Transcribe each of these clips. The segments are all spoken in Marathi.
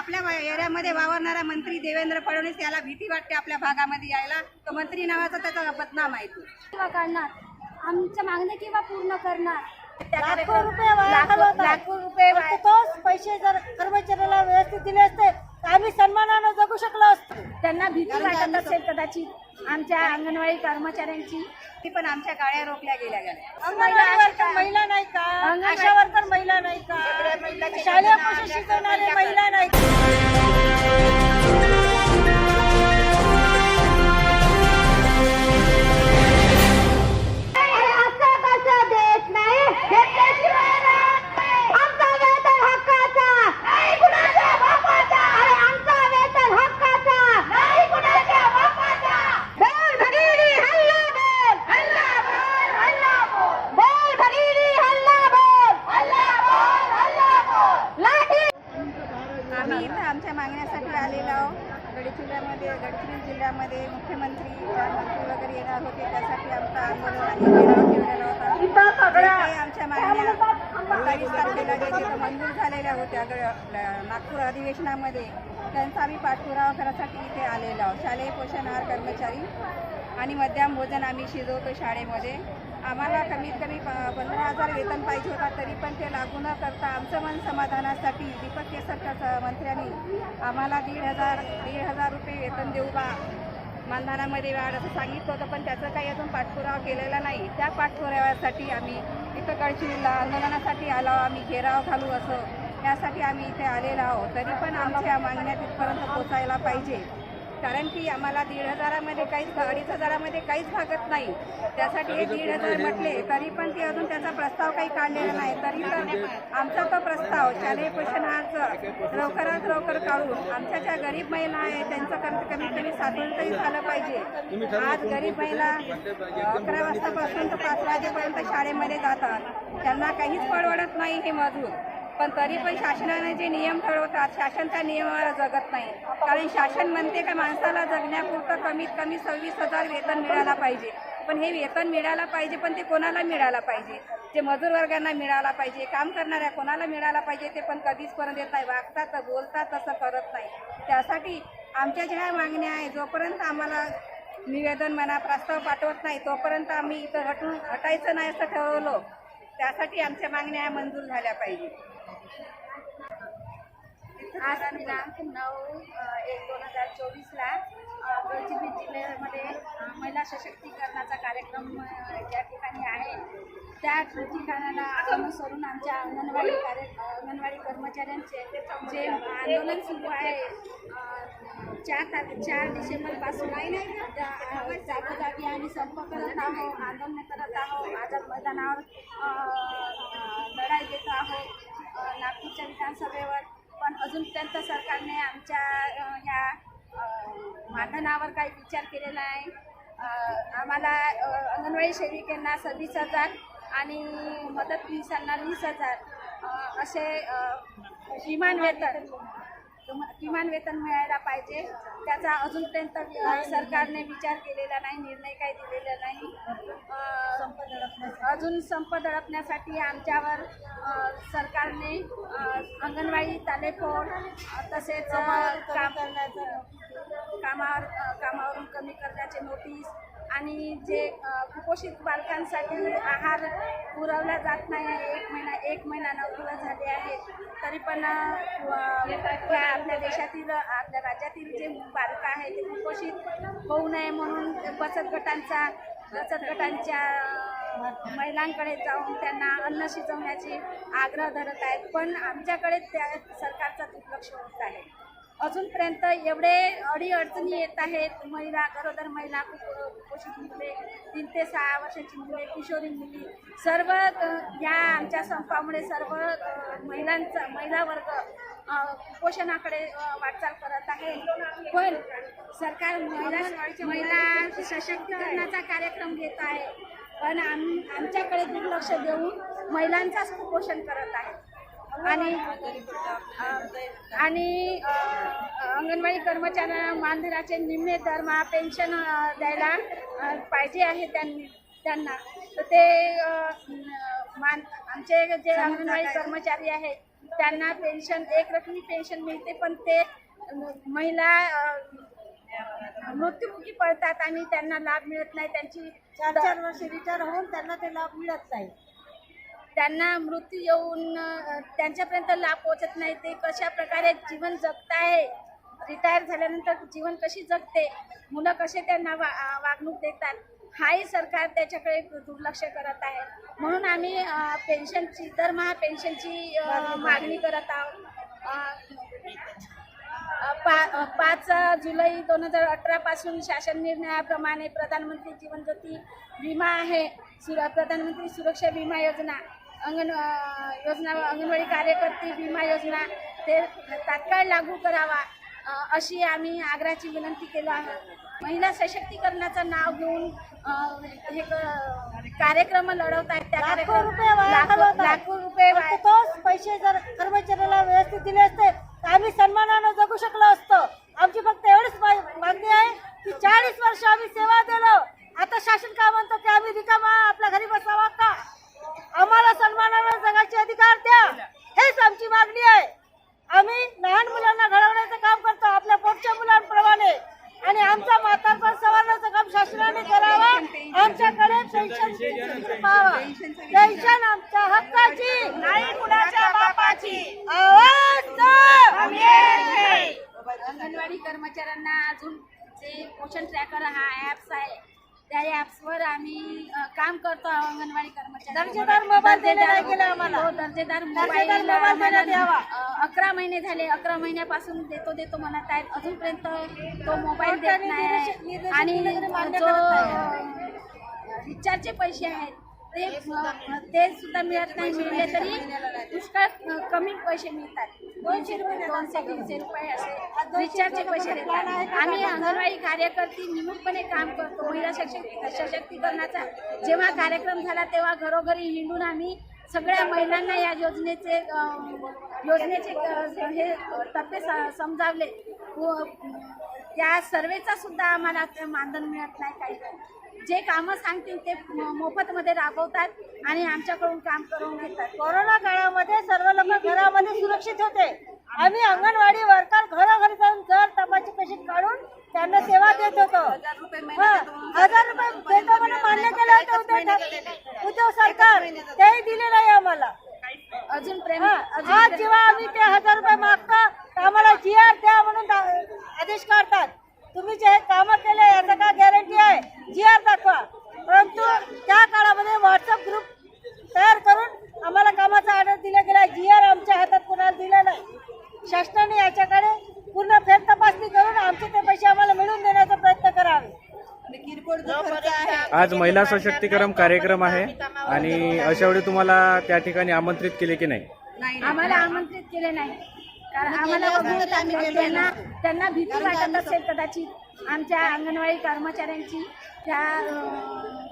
आपल्या एरियामध्ये वावरणारा मंत्री देवेंद्र फडणवीस याला भीती वाटते आपल्या भागामध्ये यायला. तो मंत्री नावाचा त्याचा बदनाम आहे तो. करणार. आमच्या मागण्या किंवा पूर्ण करणार? लाखो रुपये. लाखो रुपये तोच पैसे जर कर्मचाऱ्याला व्यवस्थित दिले असते आम्ही सन्मानानं जगू शकलो असतो. त्यांना भीती वाटत असेल कदाचित आमच्या अंगणवाडी कर्मचाऱ्यांची. ती पण आमच्या गाड्या रोखल्या गेल्या गेल्या अंगणवाडी वर्कर महिला नाही का? अंगणवाडी- आशा वर्कर महिला नाही का? शालेय शिकवणारे महिला नाही का? आमच्या मागण्यासाठी आलेलो आहोत. गडचिरोलीमध्ये गडचिरोली जिल्ह्यामध्ये मुख्यमंत्री मंत्री वगैरे येणार होते. त्यासाठी आमचा आंदोलन घेराव ठेवलेला होता. आमच्या मागण्या अठ्ठावीस तारखेला जे मंजूर झालेल्या होत्या ग- ल- नागपूर अधिवेशनामध्ये त्यांचा आम्ही पाठपुरावा करण्यासाठी इथे आलेलो आहोत. शालेय पोषण आहार कर्मचारी आणि मध्याह्न भोजन आम्ही शिजवतो शाळेमध्ये. आम्हाला कमीत कमी प- पंधरा हजार वेतन पाहिजे होता तरी पण ते लागू न करता आमचं मन समाधानासाठी दीपक केसरकर मंत्र्यांनी आम्हाला दीड हजार दीड हजार रुपये वेतन देऊ बा. मानधनामध्ये वाढ असं सांगितलं होतं पण त्याचं काही अजून पाठपुरावा केलेला नाही. त्या पाठपुराव्यासाठी आम्ही इथं गडचिरोलीला आंदोलनासाठी आलो आम्ही घेराव घालू असं. यासाठी आम्ही इथे आलेलो आहोत. तरी पण आमच्या मागण्या तिथपर्यंत पोचायला पाहिजे. कारण की आम्हाला दीड हजारामध्ये काहीच अडीच हजारामध्ये काहीच भागत नाही. त्यासाठी हे दीड हजार म्हटले तरी पण ते अजून त्याचा प्रस्ताव काही काढलेला नाही. तरी तर आमचा तो प्रस्ताव शालेय पोषणाचं लवकरात लवकर काढून आमच्या ज्या गरीब महिला आहेत त्यांचं कमीत कमीत कमी साधून तरी झालं पाहिजे. आज गरीब महिला अकरा वाजतापासून तर पाच वाजेपर्यंत शाळेमध्ये जातात. त्यांना काहीच परवडत नाही हे मजूर. पण तरी पण शासनाने जे नियम ठरवतात शासन त्या नियमाला जगत नाही. कारण शासन म्हणते का माणसाला जगण्यापुरतं कमीत कमी सव्वीस हजार वेतन मिळायला पाहिजे. पण हे वेतन मिळायला पाहिजे पण ते कोणाला मिळायला पाहिजे? जे मजूर वर्गांना मिळाला पाहिजे काम करणाऱ्या कोणाला मिळायला पाहिजे ते पण कधीच पर्यंत येत नाही. वागतात बोलतात तसं करत नाही. त्यासाठी आमच्या ज्या मागण्या आहे जोपर्यंत आम्हाला निवेदन म्हणा प्रस्ताव पाठवत नाही तोपर्यंत आम्ही इथं हटून हटायचं नाही असं ठरवलं त्यासाठी आमच्या मागण्या मंजूर झाल्या पाहिजे. आज दिनांक नऊ एक दोन हजार चोवीसला गडचिरोली जिल्ह्यामध्ये महिला सशक्तीकरणाचा कार्यक्रम अ, या ठिकाणी आहे त्या ठिकाणाला अनुसरून आमच्या अंगणवाडी कार्य अंगणवाडी कर्मचाऱ्यांचे जे आंदोलन सुरू आहे चार तारीख चार डिसेंबरपासून त्या- जागोजागी आम्ही संप करत आहोत आंदोलन करत आहोत आझाद मैदानावर लढाई देत आहोत. नागपूरच्या विधानसभेवर पण अजूनपर्यंत सरकारने आमच्या ह्या अ, मानधनावर काही विचार केलेला नाही आम्हाला अंगणवाडी सेविकांना सव्वीस हजार आणि मदतनीसांना वीस हजार असे किमान वेतन किमान वेतन मिळायला पाहिजे. त्याचा अजूनपर्यंत सरकारने विचार केलेला नाही निर्णय काही दिलेला नाही. अजून संप दडपण्यासाठी आमच्यावर सरकारने अंगणवाडी तालेफोड तसेच काम कामावर अ, कामावरून कमी करण्याचे नोटीस आणि जे कुपोषित बालकांसाठी आहार पुरवला जात नाही आहे एक महिना एक महिना नवरीला झाले आहे तरी पण ह्या आपल्या देशातील आपल्या राज्यातील जे बालकं आहेत ते कुपोषित होऊ नये म्हणून बचत गटांचा बचत गटांच्या महिलांकडे जाऊन त्यांना अन्न शिजवण्याची आग्रह धरत आहेत. पण आमच्याकडे त्या सरकारचा दुर्लक्ष होत आहे. अजूनपर्यंत एवढे अडी अडचणी येत आहेत. महिला गरोदर महिला कुपो- कुपोषित मुले तीन ते सहा वर्षाची मुले किशोरी मुली. सर्व या आमच्या संपामुळे सर्व महिलांचा महिला वर्ग कुपोषणाकडे वाटचाल करत आहे. पण सरकार महिला महिला सशक्तीकरणाचा कार्यक्रम घेत आहे. पण आम आमच्याकडे दुर्लक्ष देऊन महिलांचाच कुपोषण करत आहे. आणि आणि अंगणवाडी कर्मचाऱ्यांना मानधनाचे निम्मे दरमा पेन्शन द्यायला पाहिजे आहे त्यांनी त्यांना. तर ते मान आमचे जे अंगणवाडी कर्मचारी आहेत त्यांना पेन्शन एक रकमी पेन्शन मिळते पण ते महिला मृत्युमुखी पडतात आणि त्यांना लाभ मिळत नाही त्यांची चार चार वर्ष रिटायर होऊन त्यांना ते लाभ मिळत नाही. त्यांना मृत्यू येऊन त्यांच्यापर्यंत लाभ पोहोचत नाही. ते कशा प्रकारे जीवन जगत आहे रिटायर झाल्यानंतर जीवन कशी जगते? मुलं कसे त्यांना वा वागणूक देतात? हाही सरकार त्याच्याकडे दुर्लक्ष करत आहे. म्हणून आम्ही पेन्शनची दरमहा पेन्शनची मागणी करत आहोत. पा पाच जुलै दोन हजार अठरापासून शासन निर्णयाप्रमाणे प्रधानमंत्री जीवन ज्योती विमा आहे. सुर प्रधानमंत्री सुरक्षा विमा योजना. अंगण योजना अंगणवाडी कार्यकर्ती विमा योजना ते तात्काळ लागू करावा अशी आम्ही आग्रहाची विनंती केली आहे. महिला सशक्तीकरणाचं नाव घेऊन हे कार्यक्रम लढवत आहेत. त्या लाखो कार्यक्रम लाखो रुपये तोच पैसे जर कर्मचाऱ्याला व्यवस्थित दिले असते तर आम्ही सन्मानानं जगू शकलो असतो. आमची फक्त एवढीच मागणी आहे की चाळीस वर्ष आम्ही सेवा दिलो. आता शासन काय म्हणतो की आम्ही रिकामा आपल्या घरी बसावा का? आम्हाला सन्मानानं जगाचे अधिकार द्या. हेच आमची मागणी आहे. आम्ही लहान मुलांना घडवण्याचं काम करतो आपल्या पोटच्या मुलांप्रमाणे आणि आमचा म्हातारपण सवारण्याचं काम शासनाने करावं आमच्याकडे पेन्शन पाहावा पेन्शन आमच्या हक्काची नाही कुणाच्या बापाची आवाज दो. अंगणवाडी कर्मचाऱ्यांना अजून जे पोषण ट्रॅकर हा ॲप्स आहे त्या ॲप्सवर आम्ही अ, काम करतो आहोत अंगणवाडी कर्मचारी दर्जेदार मोबाईल देणे नाही केलं आम्हाला. हो, दर्जेदार मोबाईल मोबाईल देण्यात यावा. अ, अकरा महिने झाले. अकरा महिन्यापासून देतो देतो म्हणत आहेत अजूनपर्यंत तो मोबाईल देत नाही. आणि जो रिचार्जचे पैसे आहेत ते ते सुद्धा मिळत नाही. मिळले तरी पुष्कळ अ, कमी पैसे मिळतात. दोनशे रुपये दोनशे तीनशे रुपये असे रिचार्जचे पैसे देतात. आम्ही अंगणवाडी कार्यकर्ती निमूटपणे काम करतो. महिला सशक्ती सशक्तीकरणाचा. जेव्हा कार्यक्रम झाला तेव्हा घरोघरी हिंडून आम्ही सगळ्या महिलांना या योजनेचे योजनेचे हे टप्पे स- समजावले. व त्या सर्वेचा सुद्धा आम्हाला मानधन मिळत नाही काही जे कामं सांगतील ते मोफतमध्ये राबवतात आणि आमच्याकडून काम करून घेतात. कोरोना काळामध्ये सर्व लोक घरामध्ये सुरक्षित होते. आम्ही अंगणवाडी वर्कर घरोघरी जाऊन जर तपासणी पेशी काढून त्यांना सेवा देत होतो. हजार रुपये देतो म्हणून मान्य केलं होतं उद्धव सरकार तेही दिले नाही आम्हाला. अजून प्रेम आज जेव्हा आम्ही ते हजार रुपये मागतो तर आम्हाला जी आर द्या म्हणून दा- आदेश काढतात तुम्ही जे कामं केले याचं काय गॅरंटी आहे जी आर दाखवा परंतु त्या काळामध्ये व्हॉट्सअप ग्रुप तयार करून आम्हाला कामाचा ऑर्डर दिला गेला जी आर आमच्या हातात कोणाला दिला नाही शासनाने याच्याकडे पूर्ण फेर तपासणी करून आमचे ते पैसे आम्हाला मिळवून देण्याचा प्रयत्न करावे आज महिला सशक्तीकरण कार्यक्रम आहे आणि अशा वेळी तुम्हाला त्या ठिकाणी आमंत्रित केले की नाही? आम्हाला आमंत्रित केले नाही. कारण आम्हाला बघून त्यांना त्यांना भीती वाटत असेल कदाचित आमच्या अंगणवाडी कर्मचाऱ्यांची त्या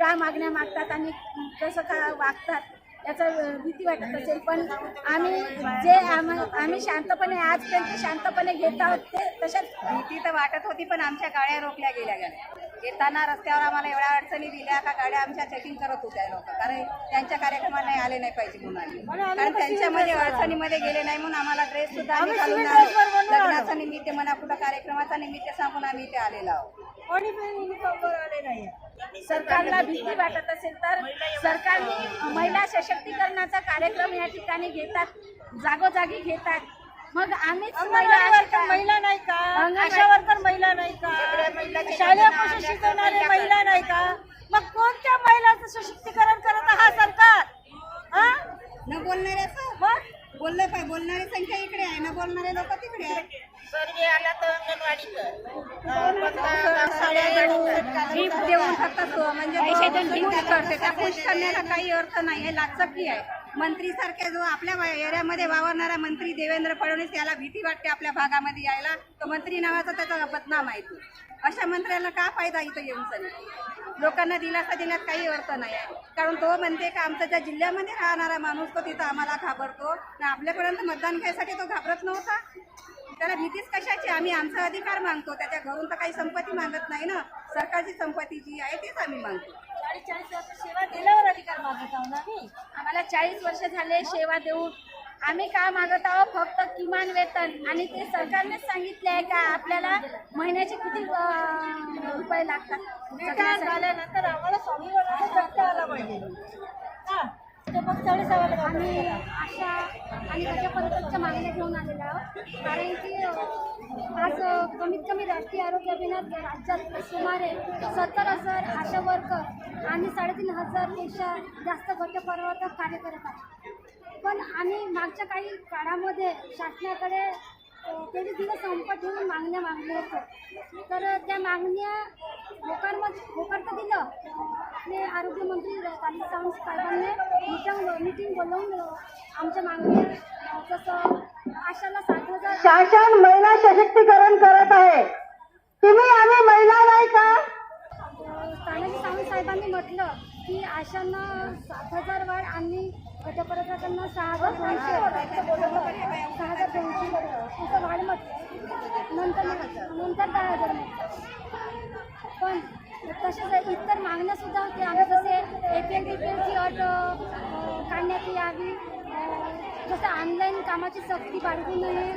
का मागण्या मागतात आणि कसं का वागतात याचा अं, भीती वाटत असेल. पण आम्ही जे आम- आम्ही शांतपणे आजपर्यंत शांतपणे घेत आहोत ते तशाच भीती तर वाटत होती पण आमच्या गाड्या रोखल्या गेल्या गेल्या येताना रस्त्यावर आम्हाला एवढ्या अडचणी दिल्या का गाड्या आमच्या चेकिंग करत होत्या लोक. कारण त्यांच्या कार्यक्रमाला नाही आले नाही पाहिजे म्हणून. कारण त्यांच्यामध्ये अडचणीमध्ये गेले नाही म्हणून आम्हाला ड्रेस सुद्धा आम्ही घालून. लग्नाचा निमित्त म्हणा कुठं कार्यक्रमाचा निमित्त सांगून आम्ही इथे आलेलो आहोत. कोणी पण युनिफॉर्मवर आले नाही सरकारला भीती वाटत असेल तर सरकारने महिला सशक्तीकरणाचा कार्यक्रम या ठिकाणी घेतात जागोजागी घेतात. मग आम्हीच महिला वर्कर महिला नाही का? आशा वर्कर महिला नाही का? शालेय पोषण शिकवणारे महिला नाही का? मग कोणत्या महिलांचं सशक्तीकरण करत हा सरकार? हा? न बोलणाऱ्याचं? मग? बोललं पाहिजे बोलणारी संख्या इकडे आहे न बोलणारे लोक तिकडे आहे देऊन फक्त म्हणजे खुश करते त्या खुश करण्याला काही अर्थ नाही हे लाचकी आहे. मंत्रीसारखे जो आपल्या एरियामध्ये वावरणारा मंत्री देवेंद्र फडणवीस याला भीती वाटते आपल्या भागामध्ये यायला तो मंत्री नावाचा त्याचा बदनाम आहे तो. अशा मंत्र्याला का फायदा इथं येऊन सनी लोकांना दिलासा देण्यात काही अर्थ नाही आहे. कारण तो म्हणते का आमचा ज्या जिल्ह्यामध्ये राहणारा माणूस तो तिथं आम्हाला घाबरतो आणि आपल्यापर्यंत मतदान घ्यायसाठी तो घाबरत नव्हता. त्याला भीतीच कशाची? आम्ही आमचा अधिकार मागतो त्याच्या घरून तर काही संपत्ती मागत नाही ना. सरकारची संपत्ती जी आहे तीच आम्ही मागतो. चाळीस चाळीस वर्ष सेवा दिल्यावर अधिकार मागत आहो ना? आम्ही आम्हाला चाळीस वर्ष झाले सेवा देऊन. आम्ही का मागत आहोत फक्त किमान वेतन. आणि ते सरकारनेच सांगितले आहे का आपल्याला महिन्याचे किती अं, रुपये लागतात? रिटायर झाल्यानंतर आम्हाला स्वामी जगता आला पाहिजे. ते फक्त चाळीस आम्हाला आम्ही अशा आणि त्याच्यापर्यंतच्या मागण्या घेऊन आलेल्या आहोत. कारण की आज कमीत कमी राष्ट्रीय आरोग्य अभियानात राज्यात सुमारे सत्तर हजार आशा वर्कर आणि साडेतीन हजारपेक्षा जास्त गटप्रवर्तक कार्य करत आहे पण आम्ही मागच्या काही काळामध्ये शासनाकडे तेवीस दिवस संप ठेवून मागण्या मागल्या होत्या. तर त्या मागण्या लोकांमध्ये होकार तर दिलं. आपले आरोग्यमंत्री काली सावंत साहेबांनी मीटिंग मीटिंग बोलवून आमच्या मागण्या जसं आशाला सात हजार शासन महिला सशक्तीकरण करत आहे. तुम्ही आम्ही महिला नाही का? तानाजी सावंत साहेबांनी म्हटलं की आशांना सात हजार वाढ आणि गटप्रवर्तकांना सहा हजार दोनशे सहा हजार दोनशे असं वाढ म्हटलं नंतर नंतर दहा हजार तसेच इतर मागण्या सुद्धा होते आम्ही जसे एपीएल पी एल अट काढण्यात यावी जसं ऑनलाईन कामाची सक्ती बाळगू नये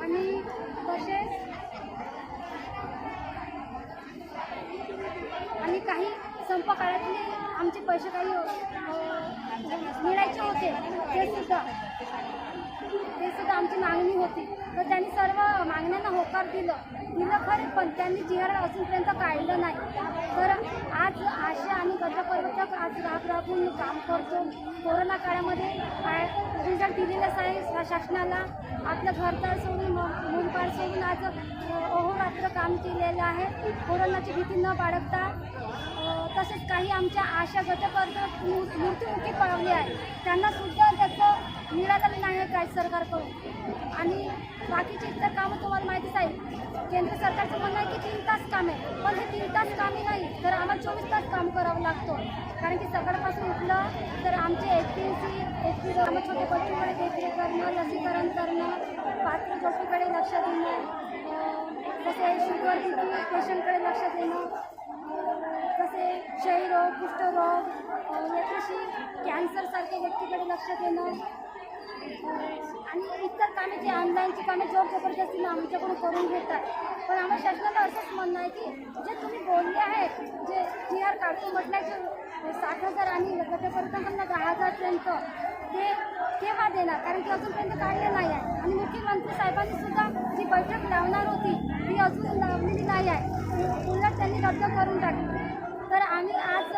आणि तसेच आणि काही संप काळातले आमचे पैसे काही मिळायचे होते ते सुद्धा. ते सुद्धा आमची मागणी होती. तर त्यांनी सर्व मागण्यांना होकार दिलं. दिलं खरं पण त्यांनी जी आर अजूनपर्यंत काढलं नाही. तर आज आशा आणि गटपर्यटक आज राब राबून काम करतो. कोरोना काळामध्ये रिझल्ट दिलेलाच आहे शासनाला. आपलं घरदार सोडून म- सोडून आज अहोरात्र काम केलेलं आहे. कोरोनाची भीती न बाळगता तसेच काही आमच्या आशा गटपर्यंत मृत्युमुखी पावले आहे त्यांना सुद्धा त्याचं मिळालेलं नाही आहे काय सरकारकडून. आणि बाकीचे इतर कामं तुम्हाला माहितीच आहे. केंद्र सरकारचं म्हणणं आहे की तीन तास काम आहे. पण हे तीन तास कामे नाही तर आम्हाला चोवीस तास काम करावं लागतो. कारण की सकाळपासून उठलं तर आमचे H P C H P छोटे बच्चूकडे देखरेख करणं लसीकरण करणं पात्र गोष्टीकडे लक्ष देणं तसे जसे शुगर पेशंटकडे लक्ष देणं जसे क्षयरोग कुष्ठरोग याच्याशी कॅन्सरसारख्या व्यक्तीकडे लक्ष देणं आणि इतर कामे जे ऑनलाईनची कामे जोर जबरदस्तीनं आमच्याकडून करून घेतात. पण आम्हाला शासनाला असंच म्हणणं आहे की जे तुम्ही बोलले आहेत जे जी आर काढतो म्हटलं की सात हजार आणि गटपर्यंत दहा हजारपर्यंत ते केव्हा देणार? कारण की अजूनपर्यंत काढले नाही आहे. आणि मुख्यमंत्री साहेबांनी सुद्धा जी बैठक लावणार होती ती अजून लावलेली नाही आहे. उलट त्यांनी रद्द करून टाकली. तर आम्ही आज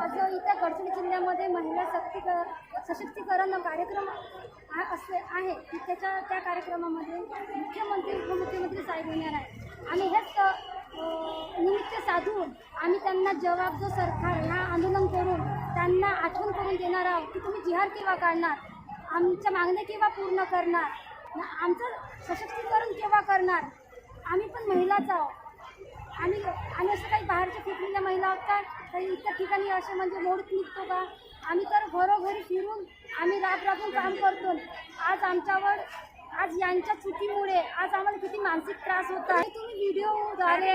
आज इथं गडचिरोली जिल्ह्यामध्ये महिला सक्तीकर सशक्तीकरण कार्यक्रम आ- असे आहे की त्याच्या त्या कार्यक्रमामध्ये मुख्यमंत्री उपमुख्यमंत्री साहेब येणार आहे आणि हेच निमित्त साधून आम्ही त्यांना जवाब जो सरकार ह्या आंदोलन करून त्यांना आठवण करून देणार आहोत की तुम्ही जिहार केव्हा काढणार? आमच्या मागण्या केव्हा पूर्ण करणार? आमचं सशक्तीकरण केव्हा करणार? आम्ही पण महिलाच आहोत. आणि आम्ही असं काही बाहेरच्या फिरलेल्या महिला आहोत का? काही इतर ठिकाणी असे म्हणजे मोडत निघतो का? आम्ही तर घरोघरी फिरून आम्ही राब राबून काम करतो. आज आमच्यावर आज यांच्या चुकीमुळे आज आम्हाला किती मानसिक त्रास होत आहे. तुम्ही व्हिडिओद्वारे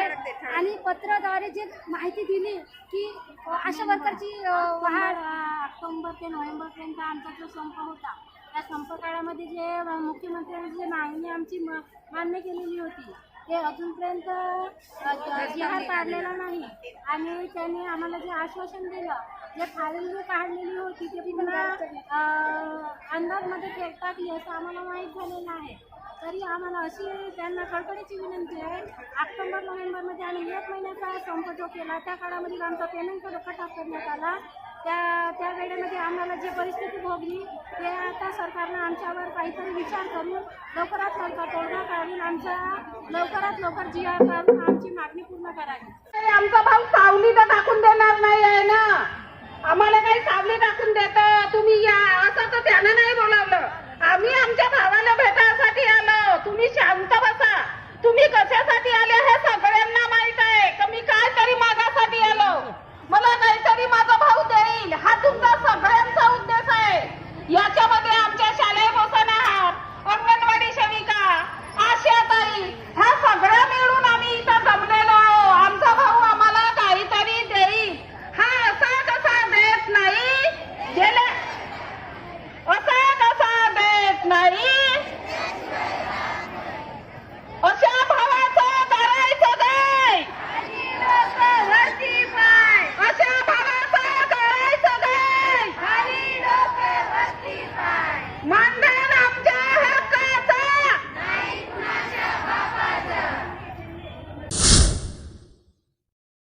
आणि पत्राद्वारे जे माहिती दिली की अ, आशा वर्करची अ, वाढ ऑक्टोबर ते नोव्हेंबरपर्यंत आमचा जो संप होता त्या संप काळामध्ये जे मुख्यमंत्र्यांनी जे मागणी आमची म- मान्य केलेली होती ते अजूनपर्यंत अ, जिहार काढलेला नाही. आणि त्याने आम्हाला जे आश्वासन दिलं जे फाईल जी काढलेली होती ते पुन्हा अंदाजमध्ये फे- टाकली असं आम्हाला माहीत झालेलं आहे. तरी आम्हाला अशी त्यांना कळकळीची विनंती आहे. ऑक्टोबर नोव्हेंबरमध्ये आम्ही एक महिन्याचा संप जो केला त्या काळामध्ये आमचा पेमेंट कट ऑफ करण्यात आला. त्या त्या वेळेमध्ये आम्हाला जी परिस्थिती भोगली ते आता सरकारनं आमच्यावर काहीतरी विचार करून लवकरात लवकर तोडगा काढून आमच्या लवकरात लवकर जी आर काढून आमची मागणी पूर्ण करावी. आमचा भाऊ सावली तर टाकून देणार नाही आहे ना.